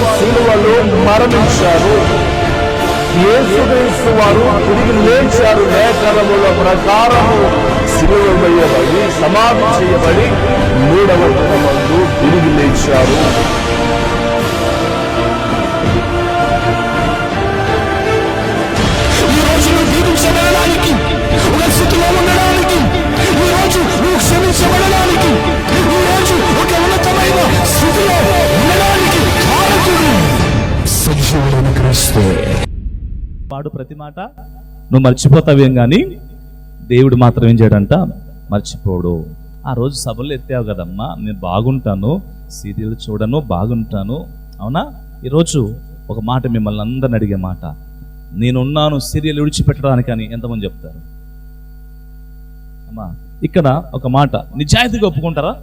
యేసుక్రీస్తు సిలువలో మరణించారు. యేసుక్రీస్తు వారు తిరిగి లేచారు. లేఖనముల ప్రకారము సిలువ వేయబడి సమాధి చేయబడి మూడవ దినమందు తిరిగి లేచారు. ఈ రోజు జీవించడానికి ఒక స్థితిలో ఉండడానికి నమస్తే. వాడు ప్రతి మాట. నువ్వు మర్చిపోతావేం కానీ దేవుడు మాత్రం ఏం చేయడంట? మర్చిపోడు. ఆ రోజు సభలు ఎత్తావు కదమ్మా. నేను బాగుంటాను. సీరియల్ చూడను బాగుంటాను. అవునా? ఈరోజు ఒక మాట మిమ్మల్ని అందరిని అడిగే మాట. నేనున్నాను సీరియల్ విడిచిపెట్టడానికి అని ఎంతమంది చెప్తారు? అమ్మా ఇక్కడ ఒక మాట. నిజాయితీగా ఒప్పుకుంటారా?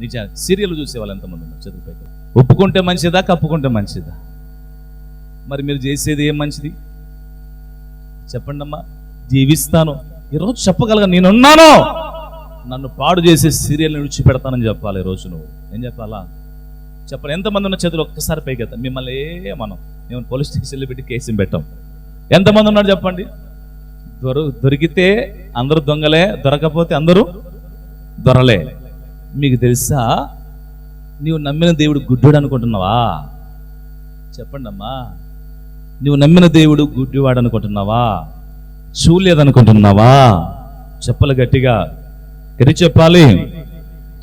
నిజా సీరియల్ చూసేవాళ్ళు ఎంతమంది చదువుపై ఒప్పుకుంటే మంచిదా కప్పుకుంటే మంచిదా? మరి మీరు చేసేది ఏం మంచిది? చెప్పండి అమ్మా జీవిస్తాను. ఈరోజు చెప్పగలగా నేనున్నాను. నన్ను పాడు చేసే సీరియల్ విడిచిపెడతానని చెప్పాలి ఈరోజు నువ్వు. ఏం చెప్పాలా? చెప్పండి ఎంతమంది ఉన్న చేతులు ఒక్కసారి పైకి వెళ్తాం మిమ్మల్ని ఏ మనం మేము పోలీస్ స్టేషన్లో పెట్టి కేసు పెట్టాం. ఎంతమంది ఉన్నారు చెప్పండి? దొర దొరికితే అందరూ దొంగలే దొరకపోతే అందరూ దొరలే. మీకు తెలుసా? నీవు నమ్మిన దేవుడు గుడ్డుడు అనుకుంటున్నావా? చెప్పండి అమ్మా నువ్వు నమ్మిన దేవుడు గుడ్డివాడు అనుకుంటున్నావా చూడలేదనుకుంటున్నావా చెప్పలు గట్టిగా గట్టి చెప్పాలి?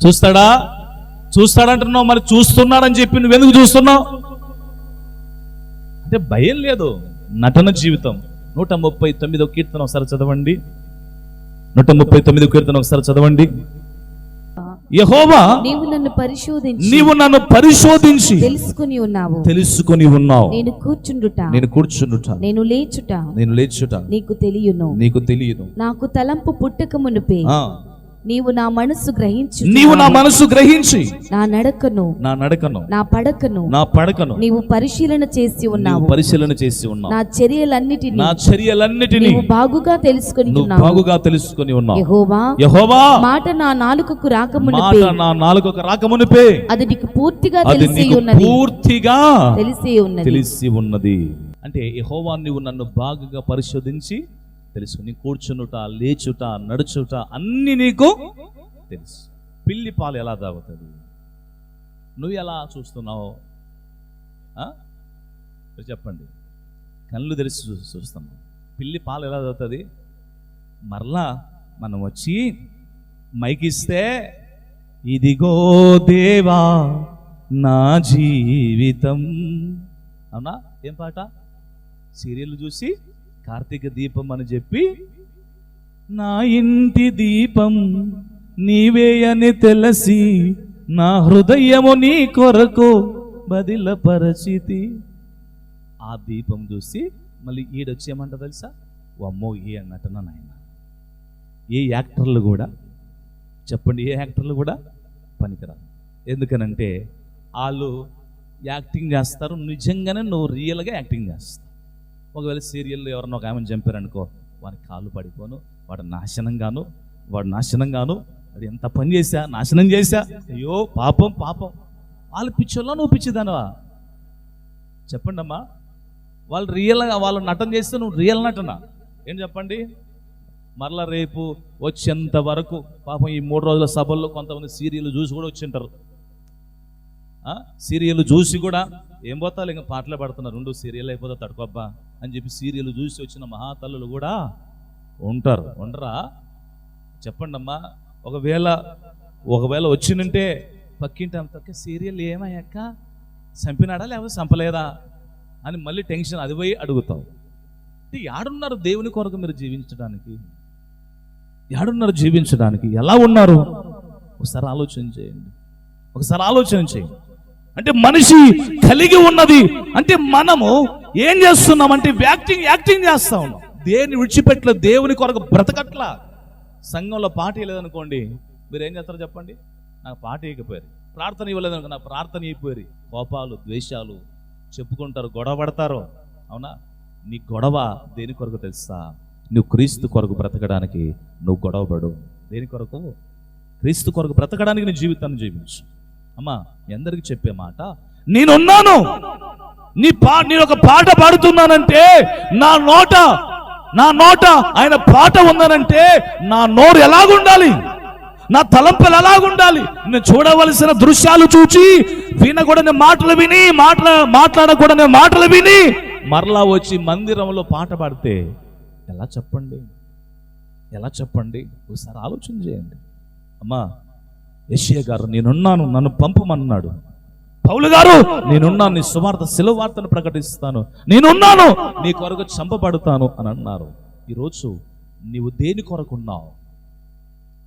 చూస్తాడా? చూస్తాడంటున్నావు మరి చూస్తున్నాడని చెప్పి నువ్వెందుకు చూస్తున్నావు? అంటే భయం లేదు. నటన జీవితం. నూట ముప్పై తొమ్మిదో కీర్తన ఒకసారి చదవండి. నూట ముప్పై తొమ్మిదో కీర్తన ఒకసారి చదవండి. యహోవా నీవు నన్ను పరిశోధించి నీవు నన్ను పరిశోధించి తెలుసుకుని ఉన్నావు. తెలుసుకొని ఉన్నావు. నేను కూర్చుండుట నేను కూర్చుండుట నేను లేచుట నేను లేచుట నీకు తెలియను. నీకు తెలియదు నాకు తలంపు పుట్టక మునుపే. నీవు నా మనస్సు గ్రహించు. నీవు నా మనసు గ్రహించి. నా నడకను. నా నడకను. నా పడకను. నా పడకను. నీవు పరిశీలన చేసి నీవు ఉన్నావు. పరిశీలన చేసి ఉన్నావు. నా చర్యలన్నిటిని నా చర్యలన్నిటినీ నీవు బాగుగా తెలుసుకుని ఉన్నావు. బాగుగా తెలుసుకొని ఉన్నావు. యెహోవా యహోవా మాట నా నాలుకకు మాట రాకమునుపే నా నాలుగొక రాకమునిపే. అది నీకు పూర్తిగా తెలిసి ఉన్నది. పూర్తిగా తెలిసి ఉన్నది. తెలిసి ఉన్నది. అంటే యహోవా నువ్వు నన్ను బాగుగా పరిశోధించి తెలుసు నీ కూర్చునుట లేచుట నడుచుట అన్ని నీకు తెలుసు. పిల్లి పాలు ఎలా తాగుతుంది? నువ్వు ఎలా చూస్తున్నావు? చెప్పండి. కళ్ళు తెరిచి చూ చూస్తున్నావు పిల్లి పాలు ఎలా తాగుతుంది? మరలా మనం వచ్చి మైకిస్తే ఇదిగో దేవా నా జీవితం. అవునా? ఏం పాట? సీరియల్ చూసి కార్తీక దీపం అని చెప్పి నా ఇంటి దీపం నీవే అని తెలిసి నా హృదయము నీ కొరకు బదిల పరిచితి ఆ దీపం చూసి మళ్ళీ ఈడొచ్చి ఏమంట తెలుసా? అమ్మో ఏ నటన నాయన? ఏ యాక్టర్లు కూడా? చెప్పండి ఏ యాక్టర్లు కూడా పనికిరాదు. ఎందుకనంటే వాళ్ళు యాక్టింగ్ చేస్తారు నిజంగానే నువ్వు రియల్గా యాక్టింగ్ చేస్తావు. ఒకవేళ సీరియల్లో ఎవరన్నా ఒక ఆమెను చంపారనుకో వాడి కాళ్ళు పడిపోను వాడు నాశనంగాను వాడు నాశనంగాను వాడు ఎంత పని చేశా నాశనం చేశా అయ్యో పాపం పాపం. వాళ్ళు పిచ్చోళ్ళ నువ్వు పిచ్చిదానవా? చెప్పండి అమ్మా వాళ్ళు రియల్గా వాళ్ళు నటన చేస్తే నువ్వు రియల్ నటన. ఏం చెప్పండి? మరలా రేపు వచ్చేంత వరకు పాపం ఈ మూడు రోజుల సభల్లో కొంతమంది సీరియల్ చూసి కూడా వచ్చింటారు. సీరియల్ చూసి కూడా ఏం పోతారు? ఇంకా పాటలే పడుతున్నారు. రెండు సీరియల్ అయిపోతా తడుకోబ్బా. అని చెప్పి సీరియల్ చూసి వచ్చిన మహాతల్లులు కూడా ఉంటారు. ఉండరా? చెప్పండి అమ్మా ఒకవేళ ఒకవేళ వచ్చినంటే పక్కింటి అంతక్క సీరియల్ ఏమయ్యాక చంపినాడా లేకపోతే చంపలేదా? అని మళ్ళీ టెన్షన్ అది పోయి అడుగుతావు. అంటే యాడున్నారు దేవుని కొరకు మీరు జీవించడానికి? యాడున్నారు జీవించడానికి? ఎలా ఉన్నారు? ఒకసారి ఆలోచన చేయండి. ఒకసారి ఆలోచన చేయండి. అంటే మనిషి కలిగి ఉన్నది. అంటే మనము ఏం చేస్తున్నామంటే యాక్టింగ్ యాక్టింగ్ చేస్తా ఉన్నాం. దేన్ని విడిచిపెట్ల దేవుని కొరకు బ్రతకట్లా. సంఘంలో పార్టీ లేదనుకోండి మీరు ఏం చేస్తారో చెప్పండి? నాకు పార్టీ ఇవ్వకపోయారు. ప్రార్థన ఇవ్వలేదనుకో నాకు ప్రార్థన అయిపోయారు కోపాలు ద్వేషాలు చెప్పుకుంటారు గొడవ పడతారు. అవునా? నీ గొడవ దేని కొరకు తెలుసా? నువ్వు క్రీస్తు కొరకు బ్రతకడానికి నువ్వు గొడవపడు దేని కొరకు? క్రీస్తు కొరకు బ్రతకడానికి నీ జీవితాన్ని జీవించు. అమ్మా మీ చెప్పే మాట నేనున్నాను. నీ పా నేను ఒక పాట పాడుతున్నానంటే నా నోట నా నోట ఆయన పాట ఉందనంటే నా నోరు ఎలాగుండాలి? నా తలంపులు ఎలాగుండాలి? నేను చూడవలసిన దృశ్యాలు చూచి వినకూడని మాటలు విని మాటల మాట్లాడకూడని మాటలు విని మరలా వచ్చి మందిరంలో పాట పాడితే ఎలా చెప్పండి? ఎలా చెప్పండి? ఒకసారి ఆలోచన చేయండి. అమ్మా యశ్య గారు నేనున్నాను నన్ను పంపమన్నాడు. పౌలు గారు నేనున్నాను నీ సువార్త శిలువ వార్తను ప్రకటిస్తాను. నేనున్నాను నీ కొరకు చంపబడతాను అని అన్నారు. ఈరోజు నీవు దేని కొరకు ఉన్నావు?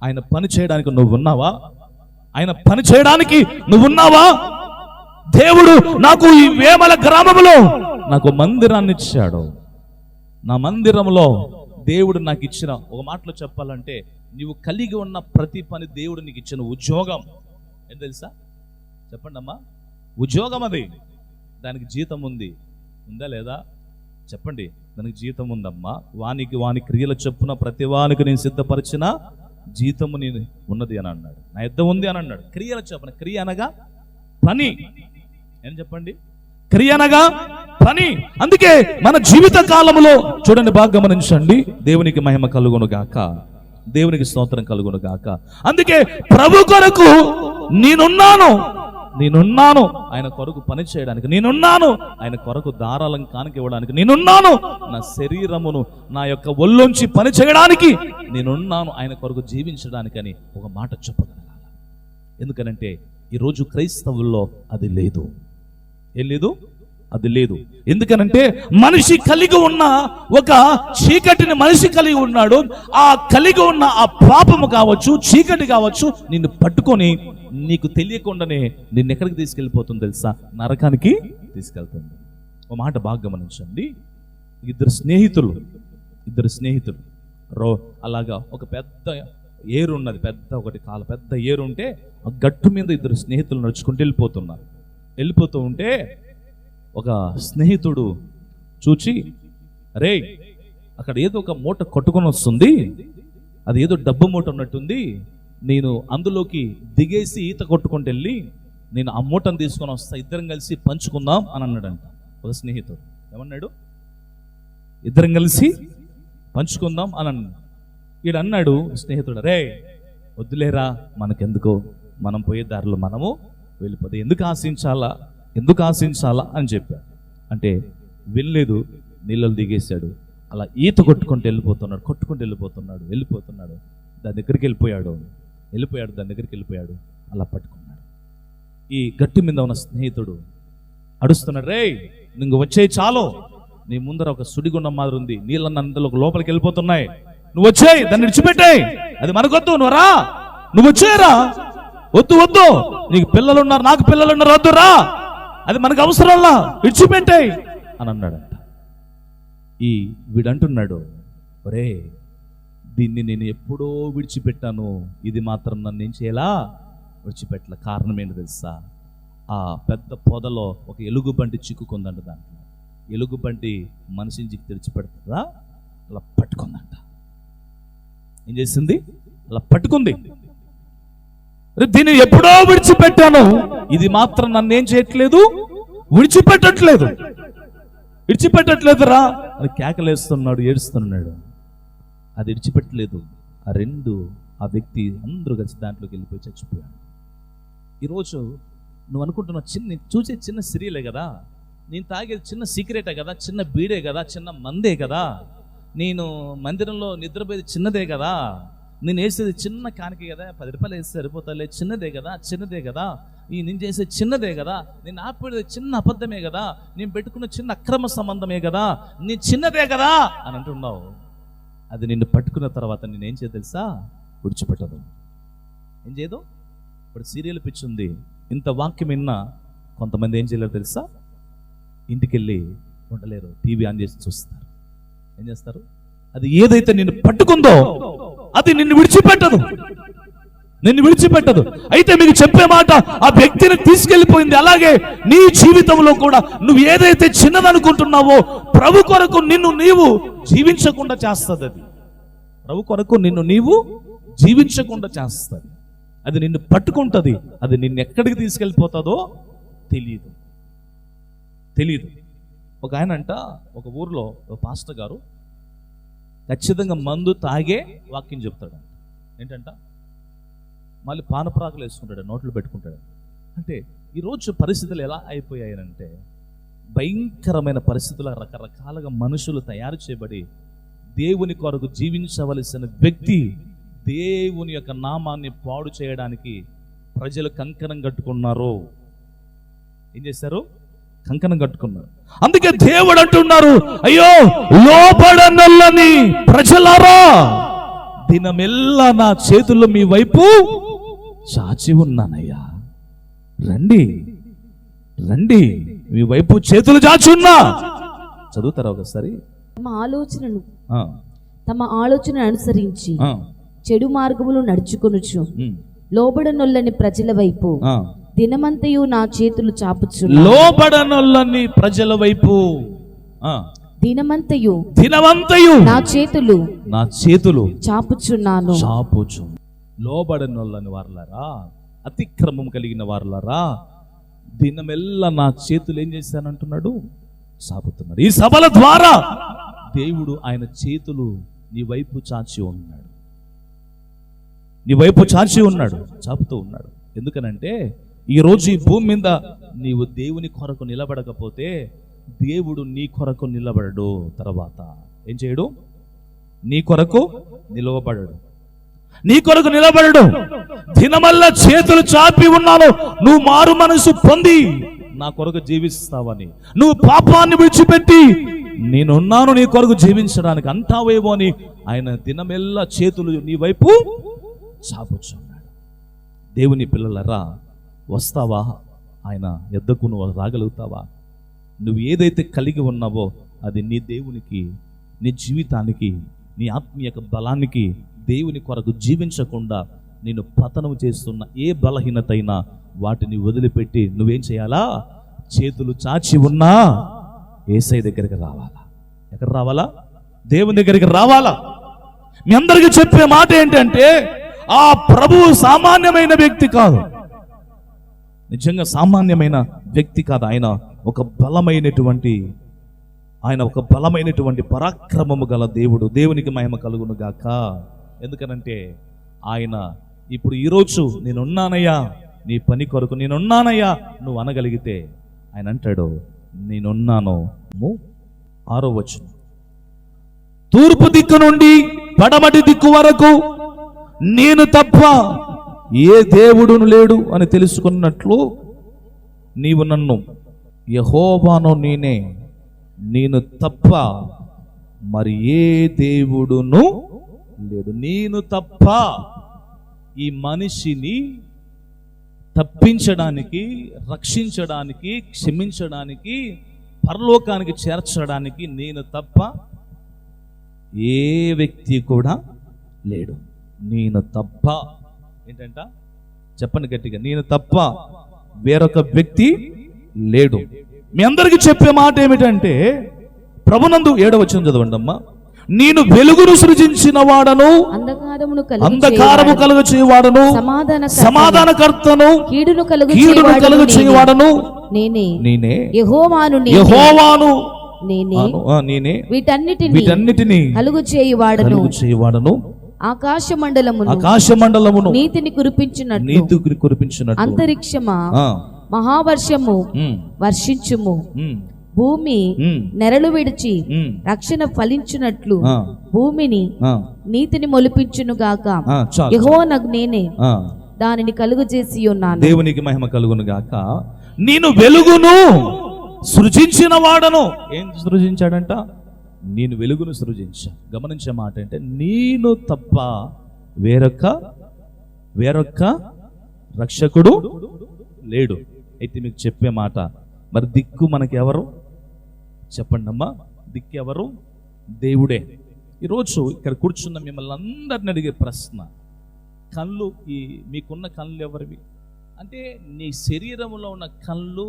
ఆయన పని చేయడానికి నువ్వు ఉన్నావా? ఆయన పని చేయడానికి నువ్వు ఉన్నావా? దేవుడు నాకు ఈ వేమల గ్రామంలో నాకు మందిరాన్ని ఇచ్చాడు. నా మందిరంలో దేవుడు నాకు ఇచ్చిన ఒక మాటలో చెప్పాలంటే నీవు కలిగి ఉన్న ప్రతి పని దేవుడు నీకు ఇచ్చిన ఉద్యోగం. ఏం తెలుసా? చెప్పండి అమ్మా ఉద్యోగం అది. దానికి జీతం ఉంది. ఉందా లేదా? చెప్పండి. దానికి జీతం ఉందమ్మా. వానికి వాని క్రియల చొప్పున ప్రతి వానికి నేను సిద్ధపరిచిన జీతము నేను ఉన్నది అని అన్నాడు. నా యుద్ధం ఉంది అని అన్నాడు. క్రియల చొప్పున. క్రియ అనగా పని. ఏం చెప్పండి? క్రియ అనగా పని. అందుకే మన జీవిత కాలంలో చూడండి బాగా గమనించండి. దేవునికి మహిమ కలుగును గాక. దేవునికి స్తోత్రం కలుగును గాక. అందుకే ప్రభు కొరకు నేనున్నాను. నేనున్నాను. ఆయన కొరకు పని చేయడానికి. నేనున్నాను. ఆయన కొరకు దారాలను కానుక ఇవ్వడానికి. నేనున్నాను. నా శరీరమును నా యొక్క ఒళ్ళొంచి పని చేయడానికి నేనున్నాను. ఆయన కొరకు జీవించడానికని ఒక మాట చెప్పగలగాలి. ఎందుకనంటే ఈరోజు క్రైస్తవుల్లో అది లేదు. ఏం లేదు? అది లేదు. ఎందుకనంటే మనిషి కలిగి ఉన్న ఒక చీకటిని మనిషి కలిగి ఉన్నాడు. ఆ కలిగి ఉన్న ఆ పాపము కావచ్చు చీకటి కావచ్చు నిన్ను పట్టుకొని నీకు తెలియకుండానే నిన్ను ఎక్కడికి తీసుకెళ్ళిపోతుంది తెలుసా? నరకానికి తీసుకెళ్తుంది. ఒక మాట బాగా గమనించండి. ఇద్దరు స్నేహితులు ఇద్దరు స్నేహితులు. రో అలాగా ఒక పెద్ద ఏరు ఉన్నది పెద్ద ఒకటి కాల పెద్ద ఏరు ఉంటే ఆ గట్టు మీద ఇద్దరు స్నేహితులు నడుచుకుంటూ వెళ్ళిపోతున్నారు. వెళ్ళిపోతూ ఉంటే ఒక స్నేహితుడు చూచి రే అక్కడ ఏదో ఒక మూట కొట్టుకొని వస్తుంది. అది ఏదో డబ్బు మూట ఉన్నట్టుంది నేను అందులోకి దిగేసి ఈత కొట్టుకుంటూ వెళ్ళి నేను ఆ మూటను తీసుకొని వస్తా ఇద్దరం కలిసి పంచుకుందాం అని అన్నాడంట. ఒక స్నేహితుడు. ఏమన్నాడు? ఇద్దరం కలిసి పంచుకుందాం అని అన్నాడు. ఈడు అన్నాడు స్నేహితుడు రే వద్దులేరా మనకెందుకో? మనం పోయే దారిలో మనము వెళ్ళిపోతే ఎందుకు ఆశించాలా? ఎందుకు ఆశించాలా? అని చెప్పాడు. అంటే వెళ్ళలేదు నీళ్ళలు దిగేశాడు. అలా ఈత కొట్టుకుంటూ వెళ్ళిపోతున్నాడు కొట్టుకుంటూ వెళ్ళిపోతున్నాడు వెళ్ళిపోతున్నాడు. దాని దగ్గరికి వెళ్ళిపోయాడు. వెళ్ళిపోయాడు దాని దగ్గరికి వెళ్ళిపోయాడు. అలా పట్టుకున్నాడు. ఈ గట్టి మీద ఉన్న స్నేహితుడు అడుస్తున్నాడు రే నువ్వు వచ్చే చాలు. నీ ముందర ఒక సుడిగుండం మాదిరి ఉంది. నీళ్ళన్న అందులో లోపలికి వెళ్ళిపోతున్నాయి. నువ్వు వచ్చాయి దాన్ని విడిచిపెట్టాయి. అది మనకొద్దు నువ్వు రా. నువ్వు వచ్చేయరా వద్దు వద్దు. నీకు పిల్లలు ఉన్నారు నాకు పిల్లలు ఉన్నారు వద్దు రా. అది మనకు అవసరంలా. విడిచిపెట్టాయి. అని అన్నాడంట. ఈ వీడంటున్నాడు ఒరే దీన్ని నేను ఎప్పుడో విడిచిపెట్టాను. ఇది మాత్రం నన్ను ఏం చేయాలా? విడిచిపెట్టల. కారణం ఏంటి తెలుసా? ఆ పెద్ద పొదలో ఒక ఎలుగుబంటి చిక్కుకుందంట దాంట్లో. ఎలుగుబంటి మనిషిని చిక్కి తెరిచిపెడుతుందా? అలా పట్టుకుందంట. ఏం చేసింది? అలా పట్టుకుంది. దీన్ని ఎప్పుడో విడిచిపెట్టాను. ఇది మాత్రం నన్ను ఏం చేయట్లేదు? విడిచిపెట్టట్లేదు. విడిచిపెట్టట్లేదురా. అని కేకలేస్తున్నాడు ఏడుస్తున్నాడు. అది విడిచిపెట్టలేదు. ఆ రెండు ఆ వ్యక్తి అందరూ కలిసి దాంట్లోకి వెళ్ళిపోయి చచ్చిపోయాడు ఈరోజు నువ్వు అనుకుంటున్న చిన్న చూసే చిన్న సిరియలే కదా? నేను తాగేది చిన్న సీక్రెటే కదా? చిన్న బీడే కదా? చిన్న మందే కదా? నేను మందిరంలో నిద్రపోయేది చిన్నదే కదా? నేను వేసేది చిన్న కానికే కదా? పది రూపాయలు వేస్తే సరిపోతాలే చిన్నదే కదా? చిన్నదే కదా? ఈ నేను చేసేది చిన్నదే కదా? నేను ఆపేది చిన్న అబద్ధమే కదా? నేను పెట్టుకున్న చిన్న అక్రమ సంబంధమే కదా? నీ చిన్నదే కదా? అని అంటున్నావు. అది నిన్ను పట్టుకున్న తర్వాత నేనేం చేయదు తెలుసా? విడిచిపెట్టదు. ఏం చేయదు? ఇప్పుడు సీరియల్ పిచ్చి ఉంది. ఇంత వాక్యం విన్నా కొంతమంది ఏం చేయలేరు తెలుసా? ఇంటికి వెళ్ళి ఉండలేరు. టీవీ ఆన్ చేసి చూస్తారు. ఏం చేస్తారు? అది ఏదైతే నిన్ను పట్టుకుందో అది నిన్ను విడిచిపెట్టదు. నిన్ను విడిచిపెట్టదు. అయితే మీకు చెప్పే మాట ఆ వ్యక్తిని తీసుకెళ్ళిపోయింది అలాగే నీ జీవితంలో కూడా నువ్వు ఏదైతే చిన్నదనుకుంటున్నావో ప్రభు కొరకు నిన్ను నీవు జీవించకుండా చేస్తుంది. అది ప్రభు కొరకు నిన్ను నీవు జీవించకుండా చేస్తుంది. అది నిన్ను పట్టుకుంటుంది. అది నిన్ను ఎక్కడికి తీసుకెళ్ళిపోతుందో తెలియదు తెలియదు ఒక ఆయన అంట ఒక ఊర్లో ఒక పాస్టర్ గారు ఖచ్చితంగా మందు తాగే వాక్యం చెప్తాడు ఏంటంట? మళ్ళీ పానప్రాకులు వేసుకుంటాడు నోట్లు పెట్టుకుంటాడు. అంటే ఈరోజు పరిస్థితులు ఎలా అయిపోయాయనంటే భయంకరమైన పరిస్థితుల రకరకాలుగా మనుషులు తయారు చేయబడి దేవుని కొరకు జీవించవలసిన వ్యక్తి దేవుని యొక్క నామాన్ని పాడు చేయడానికి ప్రజలు కంకణం కట్టుకున్నారు. ఏం చేశారు? కంకణం కట్టుకున్నారు. అందుకే దేవుడు అంటున్నారు అయ్యో లోపడనల్లని ప్రజలారా దినమెల్లా నా చేతుల్లో మీ వైపు చాచి ఉన్నానయ్యా. రండి రండి. మీ వైపు చేతులు చాచి ఉన్నా చదువుతారా ఒకసారి? తమ ఆలోచనను తమ ఆలోచన అనుసరించి చెడు మార్గములు నడుచుకొనుచు లోబడనొల్లని ప్రజల వైపు. దినమంతయు నా చేతులు చాపుచు లోబడనొల్లని ప్రజల వైపు దినమంతయు దినవంతయు నా చేతులు నా చేతులు చాపుచున్నాను. చాపుచు లోబడనొల్లని వారులారా? అతిక్రమం కలిగిన వారులారా? దినమెల్లా నా చేతులు ఏం చేశానంటున్నాడు? చాపుతున్నాడు ఈ సభల ద్వారా దేవుడు ఆయన చేతులు నీ వైపు చాచి ఉన్నాడు. నీ వైపు చాచి ఉన్నాడు చాపుతూ ఉన్నాడు. ఎందుకనంటే ఈరోజు ఈ భూమి మీద నీవు దేవుని కొరకు నిలబడకపోతే దేవుడు నీ కొరకు నిలబడడు తర్వాత. ఏం చేయడు? నీ కొరకు నిలవబడడు. నీ కొరకు నిలబడడు. దినమల్ల చేతులు చాపి ఉన్నాను. నువ్వు మారు మనసు పొంది నా కొరకు జీవిస్తావని. నువ్వు పాపాన్ని విడిచిపెట్టి నేనున్నాను నీ కొరకు జీవించడానికి అంటావేమో అని ఆయన దినమెల్లా చేతులు నీ వైపు చాపుచున్నాడు. దేవుని పిల్లలరా వస్తావా? ఆయన ఎద్దకు నువ్వు రాగలుగుతావా? నువ్వు ఏదైతే కలిగి ఉన్నావో అది నీ దేవునికి నీ జీవితానికి నీ ఆత్మీయ బలానికి దేవుని కొరకు జీవించకుండా నేను పతనం చేస్తున్న ఏ బలహీనత అయినా వాటిని వదిలిపెట్టి నువ్వేం చేయాలా? చేతులు చాచి ఉన్నా ఏసై దగ్గరికి రావాలా? ఎక్కడ రావాలా? దేవుని దగ్గరికి రావాలా? మీ అందరికీ చెప్పే మాట ఏంటంటే ఆ ప్రభువు సామాన్యమైన వ్యక్తి కాదు. నిజంగా సామాన్యమైన వ్యక్తి కాదు. ఆయన ఒక బలమైనటువంటి ఆయన ఒక బలమైనటువంటి పరాక్రమము గల దేవుడు. దేవునికి మహిమ కలుగును గాక. ఎందుకనంటే ఆయన ఇప్పుడు ఈరోజు నేనున్నానయ్యా నీ పని కొరకు నేనున్నానయ్యా నువ్వు అనగలిగితే ఆయన అంటాడు నేనున్నాను. ఆరో వచ్చు తూర్పు దిక్కు నుండి పడమటి దిక్కు వరకు నేను తప్ప ఏ దేవుడును లేడు అని తెలుసుకున్నట్లు నీవు నన్ను యహోవాను నేనే నేను తప్ప మరి ఏ దేవుడును లేడు నేను తప్ప ఈ మనిషిని తప్పించడానికి రక్షించడానికి క్షమించడానికి పరలోకానికి చేర్చడానికి నేను తప్ప ఏ వ్యక్తి కూడా లేడు. నేను తప్ప ఏంటంట? చెప్పండి గట్టిగా. నేను తప్ప వేరొక వ్యక్తి లేడు. మీ అందరికీ చెప్పే మాట ఏమిటంటే ప్రభునందు ఏడవచనం చదవండి అమ్మా నేను వెలుగును సృజించిన వాడను అంధకారమును అంధకారము కలుగు చేయవాడను సమాధాన సమాధానకర్తను కీడును కలుగు చేయవాడను నేనే నేనే. యెహోవాను నేనే యహోవాను. నేనే వీటన్నిటిని వీటన్నిటిని కలుగు చేయువాడను కలుగు చేయవాడను. ఆకాశ మండలమును ఆకాశ మండలమును నీతిని కురిపించినట్లు. నీతి కురిపించినట్టు అంతరిక్షమా మహావర్షము వర్షించుము. భూమి నెరలు విడిచి రక్షణ ఫలించునట్లు భూమిని నీతిని మొలిపించును గాక. ఆ, చాలు యెహోవానగు నేనే. దానిని కలుగు చేసి ఉన్నాను. దేవునికి మహిమ కలుగును గాక. నేను వెలుగును సృజించిన వాడను. ఏం సృజించాడంట? నేను వెలుగును సృజించా. గమనించే మాట అంటే నేను తప్ప వేరొక్క వేరొక్క రక్షకుడు లేడు. అయితే మీకు చెప్పే మాట. మరి దిక్కు మనకి ఎవరు చెప్పండి అమ్మా దిక్కు ఎవరు దేవుడే. ఈరోజు ఇక్కడ కూర్చున్న మిమ్మల్ని అందరిని అడిగే ప్రశ్న. కళ్ళు ఈ మీకున్న కళ్ళు ఎవరివి? అంటే నీ శరీరంలో ఉన్న కళ్ళు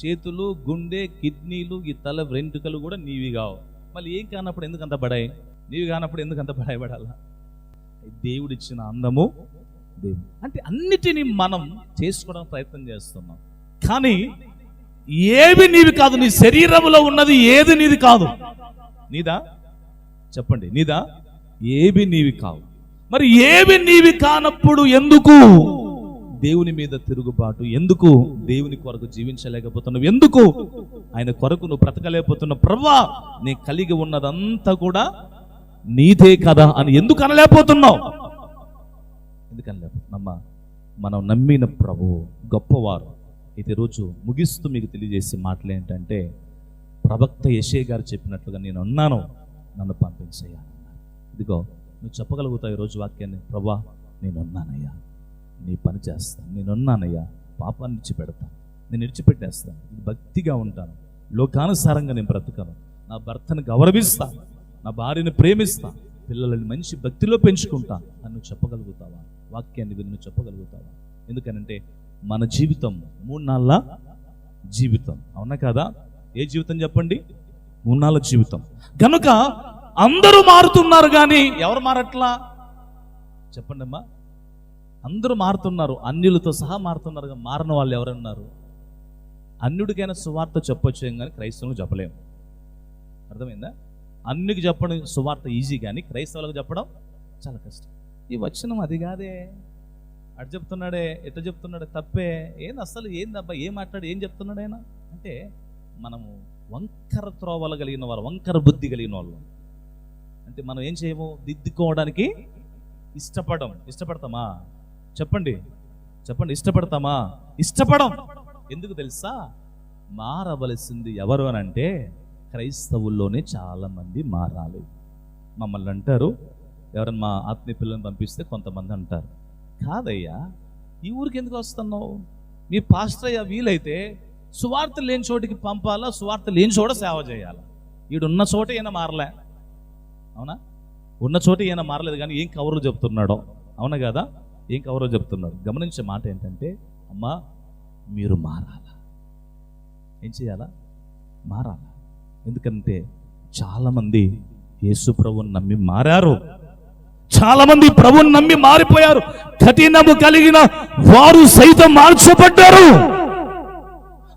చేతులు గుండె కిడ్నీలు ఈ తల వెంట్రుకలు కూడా నీవి కావు. మళ్ళీ ఏం కానప్పుడు ఎందుకు అంత బడాయి నీవి కానప్పుడు ఎందుకు అంత బడాయి పడాలా? దేవుడిచ్చిన అందము దేవుడు అంటే అన్నిటినీ మనం చేసుకోవడానికి ప్రయత్నం చేస్తున్నాం. కానీ ఏవి నీవి కాదు నీ శరీరంలో ఉన్నది ఏది నీది కాదు. నీదా? చెప్పండి నీదా? ఏవి నీవి కావు. మరి ఏవి నీవి కానప్పుడు ఎందుకు దేవుని మీద తిరుగుబాటు? ఎందుకు దేవుని కొరకు జీవించలేకపోతున్నావు? ఎందుకు ఆయన కొరకు నువ్వు బ్రతకలేకపోతున్నావు? ప్రవ్వా నీ కలిగి ఉన్నదంతా కూడా నీదే కదా అని ఎందుకు అనలేకపోతున్నావు? సందేహం లేదు నమ్మ మనం నమ్మిన ప్రభు గొప్పవారు. అయితే రోజు ముగిస్తూ మీకు తెలియజేసే మాటలు ఏంటంటే ప్రవక్త యశే గారు చెప్పినట్లుగా నేను ఉన్నాను నన్ను పంపించయ్యా. ఇదిగో నువ్వు చెప్పగలుగుతావు ఈరోజు వాక్యాన్ని ప్రభా నేను ఉన్నానయ్యా. నీ పని చేస్తాను నేను ఉన్నానయ్యా. పాపాన్ని ఇచ్చిపెడతాను నేను ఇడిచిపెట్టేస్తాను భక్తిగా ఉంటాను. లోకానుసారంగా నేను బ్రతకను. నా భర్తను గౌరవిస్తాను నా భార్యను ప్రేమిస్తా. పిల్లలని మంచి భక్తిలో పెంచుకుంటా అని చెప్పగలుగుతావా? వాక్యాన్ని విని చెప్పగలుగుతావా? ఎందుకనంటే మన జీవితం మూడు నాళ్ళ జీవితం. అవునా కదా? ఏ జీవితం చెప్పండి? మూడు నాళ్ళ జీవితం. కనుక అందరూ మారుతున్నారు కానీ ఎవరు మారట్లా? చెప్పండి అమ్మా అందరూ మారుతున్నారు అన్యులతో సహా మారుతున్నారు మారిన వాళ్ళు ఎవరున్నారు? అన్యుడికైనా సువార్త చెప్పొచ్చు కానీ క్రైస్తవులు చెప్పలేము. అర్థమైందా? అన్నికి చెప్పడం సువార్త ఈజీ కానీ క్రైస్తవులకు చెప్పడం చాలా కష్టం. ఈ వచనం అది కాదే. అటు చెప్తున్నాడే ఎట్లా చెప్తున్నాడే తప్పే. ఏంది అసలు ఏందబ్బా ఏం మాట్లాడు ఏం చెప్తున్నాడు ఆయన? అంటే మనము వంకర త్రోవలు కలిగిన వారు వంకర బుద్ధి కలిగిన వాళ్ళు. అంటే మనం ఏం చేయము? దిద్దుకోవడానికి ఇష్టపడం. ఇష్టపడతామా? చెప్పండి. చెప్పండి ఇష్టపడతామా? ఇష్టపడం. ఎందుకు తెలుసా? మారవలసింది ఎవరు అని అంటే క్రైస్తవుల్లోనే చాలామంది మారాలి. మమ్మల్ని అంటారు ఎవరైనా మా ఆత్మీయ పిల్లల్ని పంపిస్తే కొంతమంది అంటారు. కాదయ్యా ఈ ఊరికి ఎందుకు వస్తున్నావు? మీ పాస్టర్ అయ్యా వీలైతే సువార్త లేని చోటికి పంపాలా సువార్త లేని చోట సేవ చేయాలా? ఈడున్న చోట ఈయన మారలే. అవునా? ఉన్న చోట ఈయన మారలేదు కానీ ఏం కవర్లు చెప్తున్నాడో? అవునా కదా? ఏం కవర్లు చెప్తున్నాడు? గమనించే మాట ఏంటంటే అమ్మా మీరు మారాలా. ఏం చేయాలా? మారాలా. ఎందుకంటే చాలామంది యేసు ప్రభువుని నమ్మి మారారు. చాలా మంది ప్రభుని నమ్మి మారిపోయారు. కఠినము కలిగిన వారు సైతం మార్చబడ్డారు.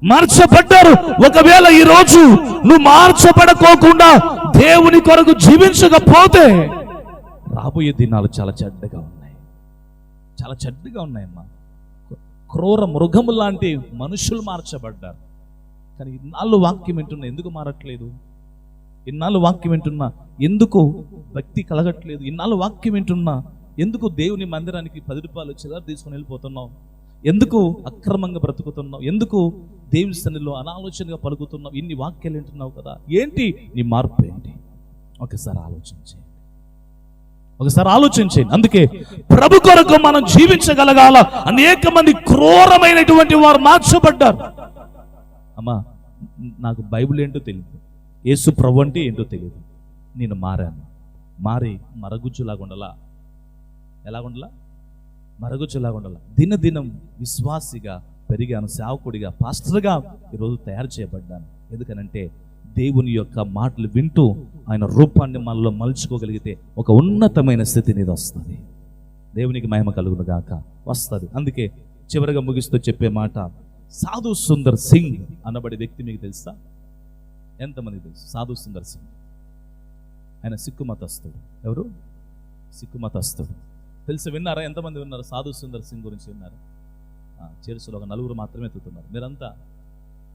మార్చబడ్డారు. ఒకవేళ ఈ రోజు నువ్వు మార్చబడకోకుండా దేవుని కొరకు జీవించకపోతే రాబోయే దినాలు చాలా చెడ్డగా ఉన్నాయి. చాలా చెడ్డగా ఉన్నాయమ్మా. క్రూర మృగము లాంటి మనుషులు మార్చబడ్డారు. కానీ ఇన్నాళ్ళు వాక్యం వింటున్నా ఎందుకు మారట్లేదు? ఇన్నాళ్ళు వాక్యం వింటున్నా ఎందుకు భక్తి కలగట్లేదు? ఇన్నాళ్ళు వాక్యం వింటున్నా ఎందుకు దేవుని మందిరానికి పది రూపాయలు చిల్లర తీసుకుని వెళ్ళిపోతున్నావు? ఎందుకు అక్రమంగా బ్రతుకుతున్నావు? ఎందుకు దేవుని సన్నిలో అనాలోచనగా పలుకుతున్నావు? ఇన్ని వాక్యాలు వింటున్నావు కదా. ఏంటి? నీ మార్పు ఏంటి? ఒకసారి ఆలోచించేయండి ఒకసారి ఆలోచించేయండి అందుకే ప్రభు కొరకు మనం జీవించగలగాల. అనేక మంది క్రూరమైనటువంటి వారు మార్చబడ్డారు. అమ్మా నాకు బైబిల్ ఏంటో తెలియదు యేసు ప్రభు అంటే ఏంటో తెలియదు నేను మారాను. మారి మరగుజ్జులాగా ఎలాగుండలా మరగుజ్జులాగా ఉండలా. దినదినం విశ్వాసిగా పెరిగాను సేవకుడిగా పాస్టర్గా ఈరోజు తయారు చేయబడ్డాను. ఎందుకనంటే దేవుని యొక్క మాటలు వింటూ ఆయన రూపాన్ని మనలో మలుచుకోగలిగితే ఒక ఉన్నతమైన స్థితి అనేది వస్తుంది. దేవునికి మహిమ కలుగును గాక. వస్తుంది. అందుకే చివరిగా ముగిస్తూ చెప్పే మాట సాధు సుందర్ సింగ్ అనబడే వ్యక్తి మీకు తెలుసా? ఎంతమంది తెలుసు? సాధు సుందర్ సింగ్. ఆయన సిక్కు మతస్థుడు. ఎవరు? సిక్కు మతస్థుడు. తెలిసి విన్నారా? ఎంతమంది విన్నారు? సాధు సుందర్ సింగ్ గురించి విన్నారు? చేరుసులో ఒక నలుగురు మాత్రమే ఎత్తుతున్నారు. మీరంతా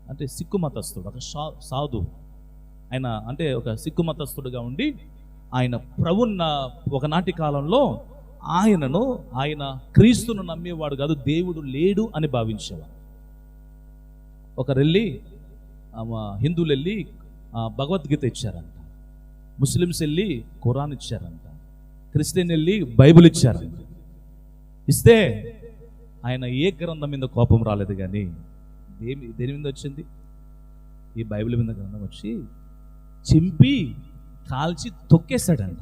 అంటే సిక్కు మతస్థుడు ఒక సా సాధు. ఆయన అంటే ఒక సిక్కు మతస్థుడుగా ఉండి ఆయన ప్రభున్న ఒకనాటి కాలంలో ఆయనను ఆయన క్రీస్తును నమ్మేవాడు కాదు దేవుడు లేడు అని భావించేవాడు. ఒకరు వెళ్ళి హిందువులు వెళ్ళి భగవద్గీత ఇచ్చారంట. ముస్లిమ్స్ వెళ్ళి ఖురాన్ ఇచ్చారంట క్రిస్టియన్ వెళ్ళి బైబిల్ ఇచ్చారంట ఇస్తే ఆయన ఏ గ్రంథం మీద కోపం రాలేదు కానీ దేని దేని మీద వచ్చింది? ఈ బైబిల్ మీద గ్రంథం వచ్చి చింపి కాల్చి తొక్కేశాడంట.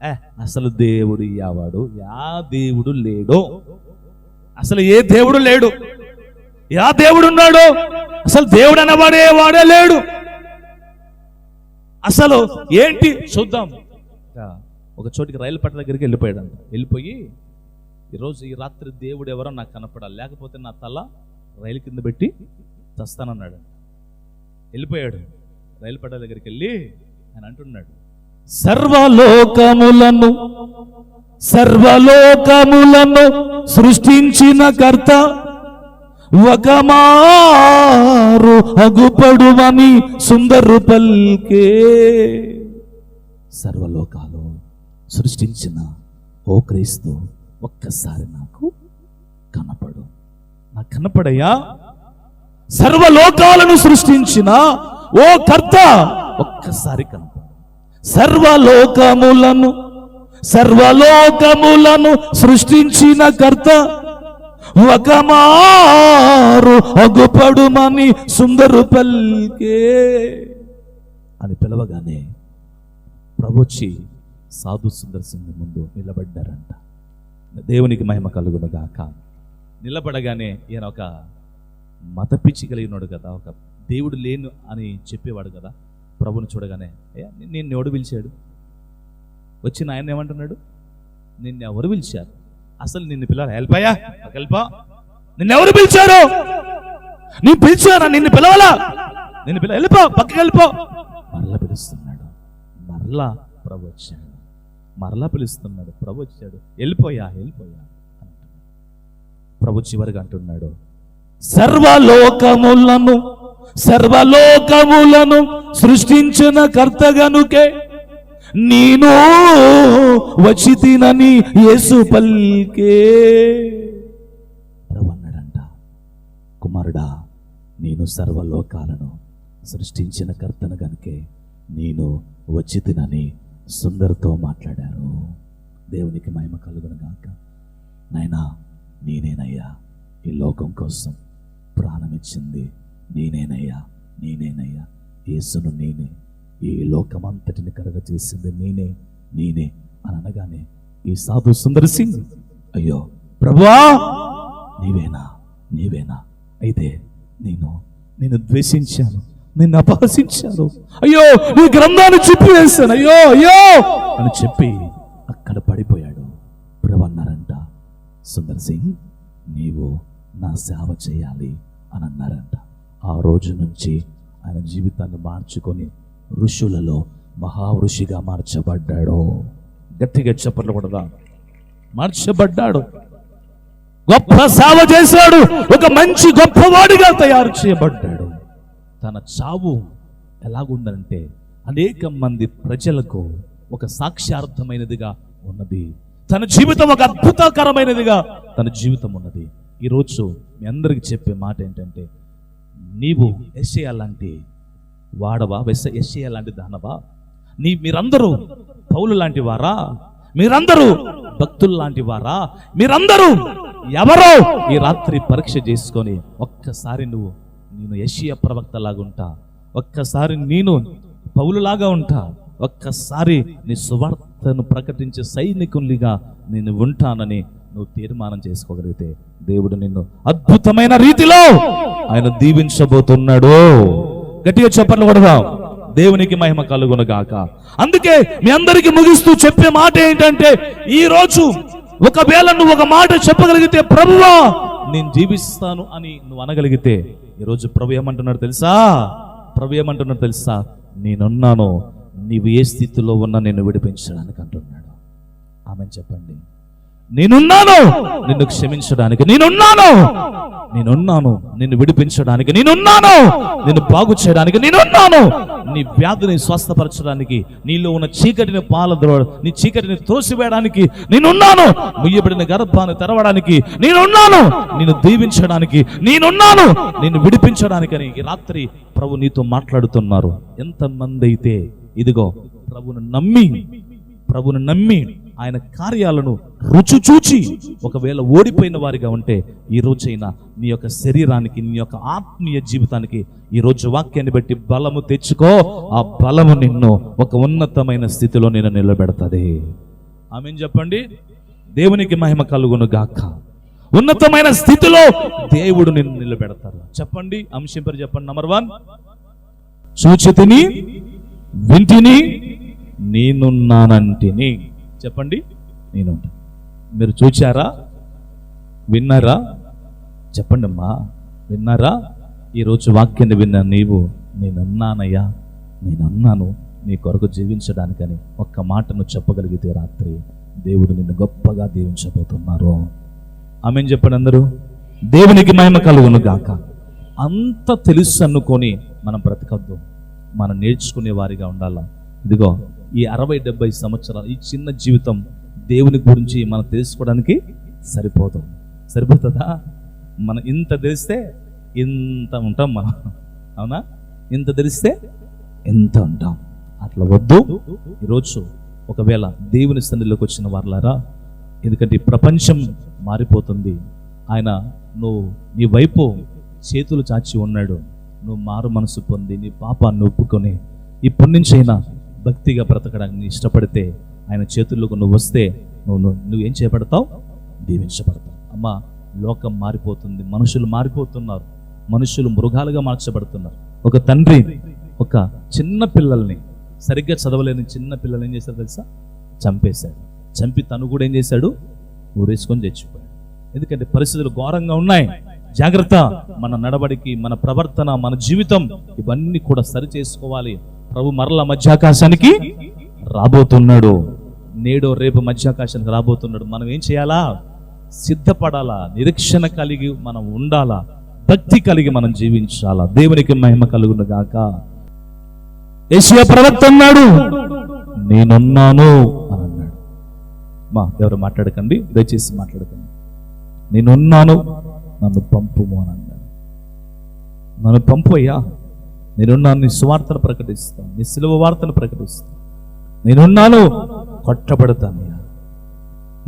ఏ అసలు దేవుడు యావాడు యా దేవుడు లేడో? అసలు ఏ దేవుడు లేడు? యా దేవుడు ఉన్నాడు అసలు దేవుడు అనవాడే వాడే లేడు. అసలు ఏంటి? చూద్దాం. ఒక చోటికి రైలు పట్ట దగ్గరికి వెళ్ళిపోయాడు వెళ్ళిపోయి ఈరోజు ఈ రాత్రి దేవుడు ఎవరో నాకు కనపడాలి. లేకపోతే నా తల రైలు కింద పెట్టి తస్తానన్నాడు వెళ్ళిపోయాడు. రైలు పట్ట దగ్గరికి వెళ్ళి ఆయన అంటున్నాడు సర్వలోకములను సర్వలోకములను సృష్టించిన కర్త ఒక మారు అగుపడుమని సుందరు పల్కే. సర్వలోకాలు సృష్టించిన ఓ క్రీస్తు ఒక్కసారి నాకు కనపడు. నాకు కనపడయ్యా? సర్వలోకాలను సృష్టించిన ఓ కర్త ఒక్కసారి కనపడు. సర్వలోకములను సర్వలోకములను సృష్టించిన కర్త ఒక మారు అగుపడుమని సుందరు పల్కే అని పిలవగానే ప్రభుచి సాధు సుందర్ సింగ్ ముందు నిలబడ్డారంట. దేవునికి మహిమ కలుగును గాక నిలబడగానే ఈయన ఒక మత పిచ్చి కలిగినాడు కదా ఒక దేవుడు లేను అని చెప్పేవాడు కదా. ప్రభుని చూడగానే ఏ నిన్ను ఎవడు పిలిచాడు? వచ్చిన ఆయన ఏమంటున్నాడు? నిన్ను ఎవరు పిలిచారు? అసలు నిన్ను పిల్లలు వెళ్ళిపోయా వెళ్ళిపో నిన్ను పిలిచారు? నీ పిలిచారా నిన్ను పిలవాలా? నిన్ను పిల్ల వెళ్ళిపో పక్కకి వెళ్ళిపో మరలా పిలుస్తున్నాడు. మరలా ప్రభు వచ్చాడు. మరలా పిలుస్తున్నాడు. ప్రభు వచ్చాడు. వెళ్ళిపోయా వెళ్ళిపోయా ప్రభు చివరిగా అంటున్నాడు. సర్వలోకములను సర్వలోకములను సృష్టించిన కర్తగనుకే నేను వచ్చి తినని యేసు పల్కే అన్నాడంట కుమారుడా నేను సర్వలోకాలను సృష్టించిన కర్తను గనుకే నేను వచ్చి తినని సుందర్తో మాట్లాడారు దేవునికి మహిమ కలుగును గాక నాయనా నేనేనయ్యా ఈ లోకం కోసం ప్రాణమిచ్చింది నేనేనయ్యా నేనేనయ్యా యేసును నేనే ఈ లోకమంతటిని కరగ చేసింది నేనే నేనే అని అనగానే ఈ సాధు సుందర్ సింగ్ అయ్యో ప్రభువా నీవేనా నీవేనా? అయితే నేను నేను ద్వేషించాను నిన్ను అపహసించాను. అయ్యో నీ గ్రంథాన్ని చెప్పివేశాను అయ్యో అయ్యో! అని చెప్పి అక్కడ పడిపోయాడు. ప్రభన్నారంట సుందర్ సింగ్ నీవు నా సేవ చేయాలి అని అన్నారంట. ఆ రోజు నుంచి ఆయన జీవితాన్ని మార్చుకొని ఋషులలో మహావృషిగా మార్చబడ్డాడు. గట్టిగా చెప్పట్లు కూడా మార్చబడ్డాడు. గొప్ప సేవ చేశాడు. ఒక మంచి గొప్పవాడిగా తయారు చేయబడ్డాడు. తన చావు ఎలాగుందంటే అనేక మంది ప్రజలకు ఒక సాక్ష్యార్థమైనదిగా ఉన్నది. తన జీవితం ఒక అద్భుతకరమైనదిగా తన జీవితం ఉన్నది. ఈరోజు మీ అందరికి చెప్పే మాట ఏంటంటే నీవు ఎస్ఏ లాంటి వాడవా? వెస్ ఎస్ఏ లాంటి దానవా? నీ మీరందరూ పౌలు లాంటి వారా? మీరందరూ భక్తులు లాంటి వారా? మీరందరూ ఎవరో ఈ రాత్రి పరీక్ష చేసుకొని ఒక్కసారి నువ్వు నేను యషియా ప్రవక్త లాగా ఉంటా. ఒక్కసారి నేను పౌలులాగా ఉంటా. ఒక్కసారి నీ సువార్తను ప్రకటించే సైనికునిగా నేను ఉంటానని నువ్వు తీర్మానం చేసుకోగలిగితే దేవుడు నిన్ను అద్భుతమైన రీతిలో ఆయన దీవించబోతున్నాడు. గట్టిగా చెప్పట్లు కొడదాం. దేవునికి మహిమ కలుగును గాక అందుకే మీ అందరికి ముగిస్తూ చెప్పే మాట ఏంటంటే ఈ రోజు ఒకవేళ నువ్వు ఒక మాట చెప్పగలిగితే ప్రభువా నేను జీవిస్తాను అని నువ్వు అనగలిగితే ఈరోజు ప్రభు ఏమంటున్నాడు తెలుసా? ప్రభు ఏమంటున్నాడు తెలుసా? నేనున్నాను నీవు ఏ స్థితిలో ఉన్నా నేను విడిపించడానికి అంటున్నాడు ఆమె చెప్పండి. నేనున్నాను. నిన్ను క్షమించడానికి నేనున్నాను. నేనున్నాను. నిన్ను విడిపించడానికి నేనున్నాను. నిన్ను బాగు చేయడానికి నేనున్నాను. నీ వ్యాధిని స్వస్థపరచడానికి నీలో ఉన్న చీకటిని పాలద్రో నీ చీకటిని తోసివేయడానికి నేనున్నాను. ముయ్యబడిన గర్భాన్ని తెరవడానికి నేనున్నాను. నిన్ను దీవించడానికి నేనున్నాను. నిన్ను విడిపించడానికి అని రాత్రి ప్రభు నీతో మాట్లాడుతున్నారు. ఎంతమంది అయితే ఇదిగో ప్రభును నమ్మి ప్రభును నమ్మి ఆయన కార్యాలను రుచి చూచి ఒకవేళ ఓడిపోయిన వారిగా ఉంటే ఈ రోజైనా నీ యొక్క శరీరానికి నీ యొక్క ఆత్మీయ జీవితానికి ఈ రోజు వాక్యాన్ని బట్టి బలము తెచ్చుకో. ఆ బలము నిన్ను ఒక ఉన్నతమైన స్థితిలో నేను నిలబెడతాది. ఆమె చెప్పండి? దేవునికి మహిమ కలుగును గాక. ఉన్నతమైన స్థితిలో దేవుడు నిన్ను నిలబెడతారు చెప్పండి అంశం చెప్పండి. నంబర్ వన్ చూచితిని వింటిని నేనున్నానంటిని. చెప్పండి. నేను మీరు చూచారా? విన్నారా? చెప్పండి అమ్మా విన్నారా ఈరోజు వాక్యాన్ని విన్న నీవు నేనున్నానయ్యా నేనున్నాను నీ కొరకు జీవించడానికని ఒక్క మాటను చెప్పగలిగితే రాత్రి దేవుడు నిన్ను గొప్పగా దీవించబోతున్నారు. ఆమె చెప్పండి అందరూ? దేవునికి మహిమ కలుగును గాక అంత తెలుసు అనుకొని మనం బ్రతకద్దు. మనం నేర్చుకునే వారిగా ఉండాలా? ఇదిగో ఈ అరవై డెబ్బై సంవత్సరాలు ఈ చిన్న జీవితం దేవుని గురించి మనం తెలుసుకోవడానికి సరిపోతాం సరిపోతుందా? మనం ఇంత తెలిస్తే ఇంత ఉంటాం మనం. అవునా? ఇంత తెలిస్తే ఎంత ఉంటాం. అట్లా వద్దు. ఈరోజు ఒకవేళ దేవుని సన్నిధిలోకి వచ్చిన వారులారా ఎందుకంటే ప్రపంచం మారిపోతుంది. ఆయన నువ్వు నీ వైపు చేతులు చాచి ఉన్నాడు. నువ్వు మారు మనసు పొంది నీ పాపాన్ని ఒప్పుకొని ఇప్పటి నుంచి అయినా భక్తిగా బ్రతకడానికి ఇష్టపడితే ఆయన చేతుల్లోకి నువ్వు వస్తే నువ్వు నువ్వు ఏం చేయబడతావు దీవించబడతావు. అమ్మా లోకం మారిపోతుంది. మనుషులు మారిపోతున్నారు. మనుషులు మృగాలుగా మార్చబడుతున్నారు. ఒక తండ్రి ఒక చిన్న పిల్లల్ని సరిగ్గా చదవలేని చిన్న పిల్లల్ని ఏం చేశాడు తెలుసా? చంపేశాడు చంపి తను కూడా ఏం చేశాడు? ఊరేసుకొని చచ్చిపోయాడు. ఎందుకంటే పరిస్థితులు ఘోరంగా ఉన్నాయి. జాగ్రత్త మన నడవడికి మన ప్రవర్తన మన జీవితం ఇవన్నీ కూడా సరి చేసుకోవాలి. ప్రభు మరల మధ్యాకాశానికి రాబోతున్నాడు. నేడో రేపు మధ్యాకాశానికి రాబోతున్నాడు. మనం ఏం చేయాలా? సిద్ధపడాలా? నిరీక్షణ కలిగి మనం ఉండాలా? భక్తి కలిగి మనం జీవించాలా? దేవునికి మహిమ కలుగును గాక. ఏషియా ప్రవక్త అన్నాడు నేనున్నాను అని అన్నాడు. మా ఎవరు మాట్లాడకండి దయచేసి మాట్లాడకండి. నేనున్నాను నన్ను పంపుము అని అన్నాడు. నన్ను పంపు అయ్యా. నేనున్నాను నీ సువార్తను ప్రకటిస్తాను. నీ సిలువ వార్తను ప్రకటిస్తాను. నేనున్నాను కొట్టబడతానయ్యా.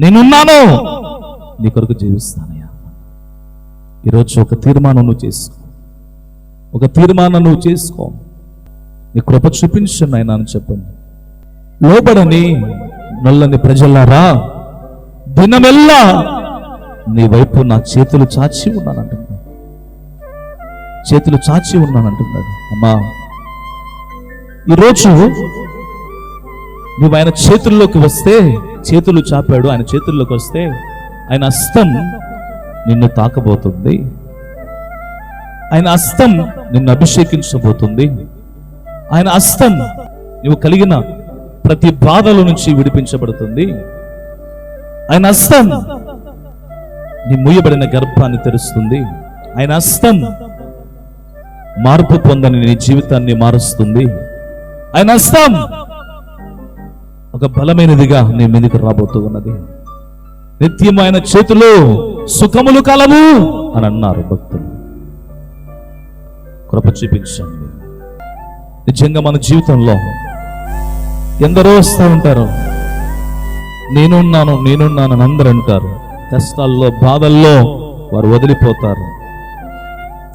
నేనున్నాను నీ కొరకు జీవిస్తానయ్యా. ఈరోజు ఒక తీర్మానం నువ్వు చేసుకో. ఒక తీర్మానం నువ్వు చేసుకో. నీ కృప చూపించండి ఆయన అని చెప్పండి. లోబడని నల్లని ప్రజలారా దినమెల్లా నీ వైపు నా చేతులు చాచి ఉన్నానంటున్నాడు. చేతులు చాచి ఉన్నానంటున్నాడు. అమ్మా ఈరోజు నువ్వు ఆయన చేతుల్లోకి వస్తే చేతులు చాపాడు ఆయన చేతుల్లోకి వస్తే ఆయన అస్తం నిన్ను తాకబోతుంది. ఆయన అస్తం నిన్ను అభిషేకించబోతుంది. ఆయన అస్తం నువ్వు కలిగిన ప్రతి బాధల నుంచి విడిపించబడుతుంది. ఆయన అస్తం నీ మూయబడిన గర్భాన్ని తెరుస్తుంది. ఆయన హస్తం మార్పు పొందని నీ జీవితాన్ని మారుస్తుంది. ఆయన హస్తం ఒక బలమైనదిగా నీ మీదకి రాబోతూ ఉన్నది. ఆయన చేతిలో సుఖములు కలవు అని అన్నారు భక్తులు. కృప చూపించండి. నిజంగా మన జీవితంలో ఎందరో వస్తూ ఉంటారు. నేనున్నాను నేనున్నాను అని అందరూ అంటారు. కష్టాల్లో బాధల్లో వారు వదిలిపోతారు.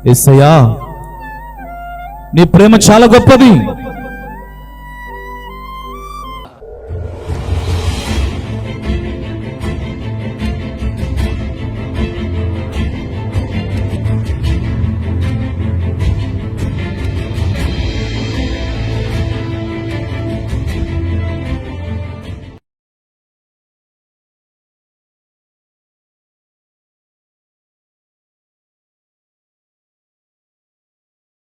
ఎస్సయ్యా నీ ప్రేమ చాలా గొప్పది.